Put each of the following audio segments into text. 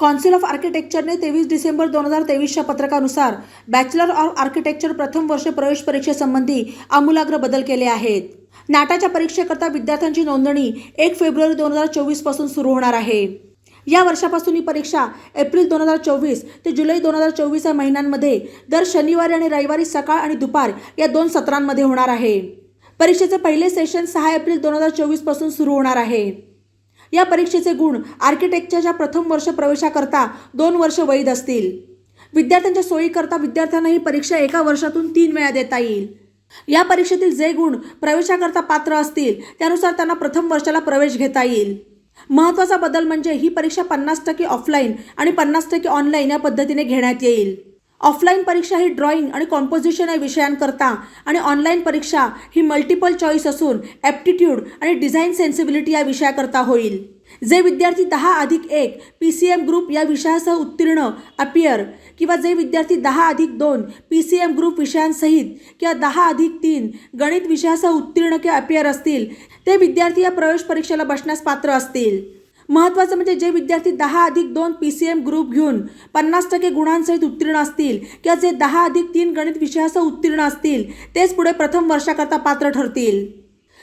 Council of आर्किटेक्चरने तेवीस December दोन हजार तेवीसच्या पत्रकानुसार बॅचलर ऑफ आर्किटेक्चर प्रथम वर्ष प्रवेश परीक्षेसंबंधी आमूलाग्र बदल केले आहेत. नाटाच्या परीक्षेकरता विद्यार्थ्यांची नोंदणी एक फेब्रुवारी दोन हजार चोवीसपासून सुरू होणार आहे. या वर्षापासून ही परीक्षा एप्रिल दोन हजार चोवीस ते जुलै दोन हजार चोवीस या महिन्यांमध्ये दर शनिवारी आणि रविवारी सकाळ आणि दुपार या दोन सत्रांमध्ये होणार आहे. परीक्षेचे पहिले सेशन सहा एप्रिल दोन हजार चोवीसपासून सुरू होणार आहे. या परीक्षेचे गुण आर्किटेक्चरच्या प्रथम वर्ष प्रवेशाकरता दोन वर्ष वैध असतील. विद्यार्थ्यांच्या सोयीकरता विद्यार्थ्यांना ही परीक्षा एका वर्षातून तीन वेळा देता येईल. या परीक्षेतील जे गुण प्रवेशाकरता पात्र असतील त्यानुसार त्यांना प्रथम वर्षाला प्रवेश घेता येईल. महत्त्वाचा बदल म्हणजे ही परीक्षा पन्नास टक्के ऑफलाईन आणि पन्नास टक्के ऑनलाईन या पद्धतीने घेण्यात येईल. ऑफलाईन परीक्षा ही ड्रॉइंग आणि कॉम्पोजिशन या विषयांकरता आणि ऑनलाईन परीक्षा ही मल्टिपल चॉईस असून ॲप्टिट्यूड आणि डिझाईन सेन्सिबिलिटी या विषयाकरता होईल. जे विद्यार्थी दहा अधिक एक पी सी एम ग्रुप या विषयासह उत्तीर्ण अपियर किंवा जे विद्यार्थी दहा अधिक दोन पी सी एम ग्रुप विषयांसहित किंवा दहा अधिक तीन गणित विषयासह उत्तीर्ण किंवा अपियर असतील ते विद्यार्थी या प्रवेश परीक्षेला बसण्यास पात्र असतील. महत्त्वाचं म्हणजे जे विद्यार्थी दहा अधिक दोन पी सी एम ग्रुप घेऊन पन्नास टक्के गुणांसहित उत्तीर्ण असतील किंवा जे दहा अधिक तीन गणित विषयासह उत्तीर्ण असतील तेच पुढे प्रथम वर्षाकरता पात्र ठरतील.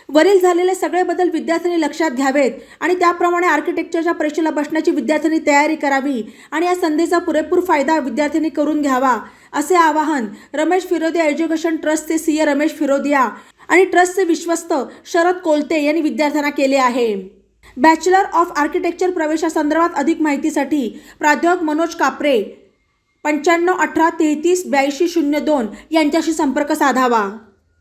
वरील झालेले सगळे बदल विद्यार्थ्यांनी लक्षात घ्यावेत आणि त्याप्रमाणे आर्किटेक्चरच्या परीक्षेला बसण्याची विद्यार्थ्यांनी तयारी करावी आणि या संधीचा पुरेपूर फायदा विद्यार्थ्यांनी करून घ्यावा असे आवाहन रमेश फिरोदिया एज्युकेशन ट्रस्टचे सी ए रमेश फिरोदिया आणि ट्रस्टचे विश्वस्त शरद कोलते यांनी विद्यार्थ्यांना केले आहे. बॅचलर ऑफ आर्किटेक्चर प्रवेशासंदर्भात अधिक माहितीसाठी प्राध्यापक मनोज कापरे. पंच्याण्णव अठरा तेहतीस ब्याऐंशी शून्य दोन यांच्याशी संपर्क साधावा.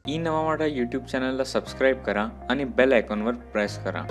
ई नवामाडा यूट्यूब चॅनलला सबस्क्राईब करा आणि बेल आयकॉनवर प्रेस करा.